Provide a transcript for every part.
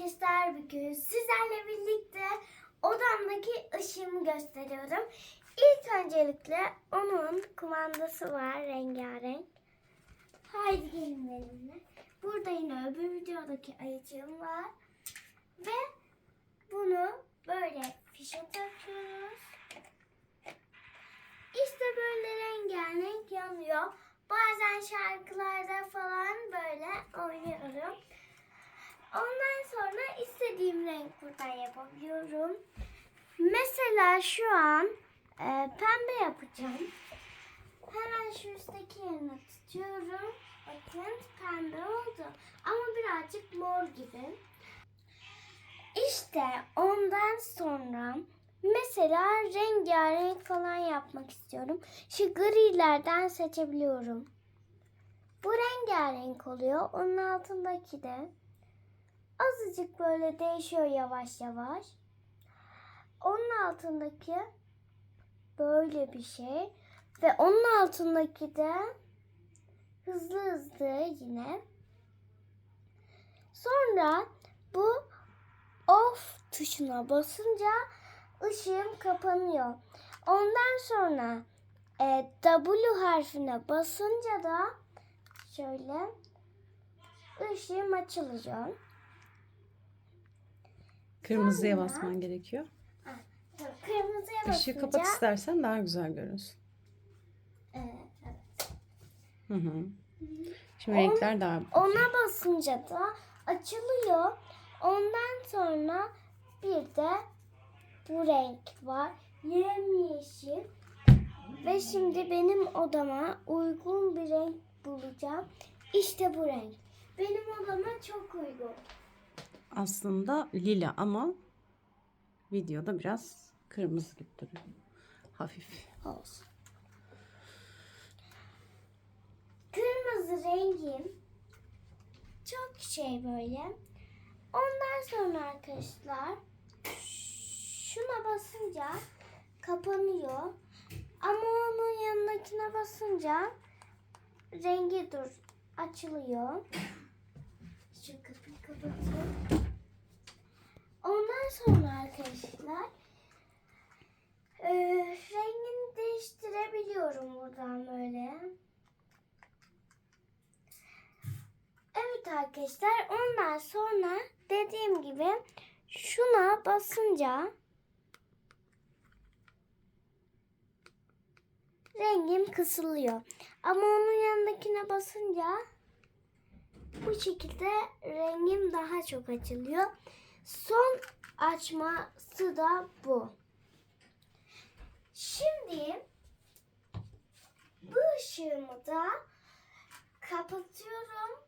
arkadaşlar bugün sizlerle birlikte odamdaki ışığımı gösteriyorum. İlk öncelikle onun kumandası var rengarenk. Haydi gelin benimle. Burada yine öbür videodaki ayıcığım var. Ve bunu böyle fişe takıyoruz. İşte böyle rengarenk yanıyor. Bazen şarkılarda falan böyle oynuyorum. Ondan sonra istediğim renk buradan yapabiliyorum. Mesela şu an e, pembe yapacağım. Hemen şu üstteki yerine tutuyorum. Bakın pembe oldu. Ama birazcık mor gibi. İşte ondan sonra mesela rengarenk falan yapmak istiyorum. Şu grilerden seçebiliyorum. Bu rengarenk oluyor. Onun altındaki de azıcık böyle değişiyor yavaş yavaş. Onun altındaki böyle bir şey ve onun altındaki de hızlı hızlı yine. Sonra bu off tuşuna basınca ışığım kapanıyor. Ondan sonra e, W harfine basınca da şöyle ışığım açılıyor. Kırmızıya Sonra- basman gerekiyor. Dur, Kırmızıya. Işığı kapat istersen daha güzel görünsün. Evet. Hı hı. Şimdi On- renkler daha Ona basınca da açılıyor. Ondan sonra bir de bu renk var. Yemyeşil. Ve şimdi benim odama uygun bir renk bulacağım. İşte bu renk. Benim odama çok uygun. Aslında lila ama videoda biraz kırmızı gibi duruyor. Hafif. olsun. Kırmızı rengim çok şey böyle. Ondan sonra arkadaşlar şuna basınca kapanıyor. Ama onun yanındakine basınca rengi dur açılıyor. Şu kapıyı kapatayım. Ondan sonra arkadaşlar ee, rengini değiştirebiliyorum buradan böyle. Evet arkadaşlar ondan sonra dediğim gibi şuna basınca rengim kısılıyor. Ama onun yanındakine basınca bu şekilde rengim daha çok açılıyor. Son açması da bu. Şimdi bu ışığımı da kapatıyorum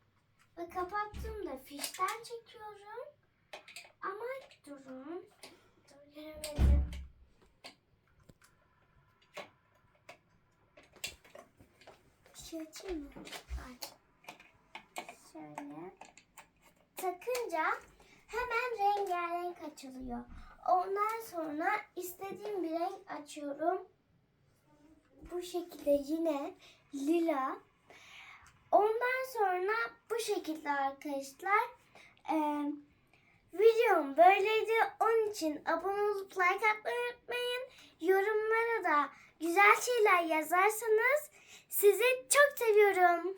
ve kapattığımda fişten çekiyorum. Ama durun. Dur göremedim. Şey açayım mı? Aç. Şöyle. Takınca hemen rengarenk açılıyor. Ondan sonra istediğim bir renk açıyorum. Bu şekilde yine lila. Ondan sonra bu şekilde arkadaşlar. Ee, videom böyleydi. Onun için abone olup like atmayı unutmayın. Yorumlara da güzel şeyler yazarsanız sizi çok seviyorum.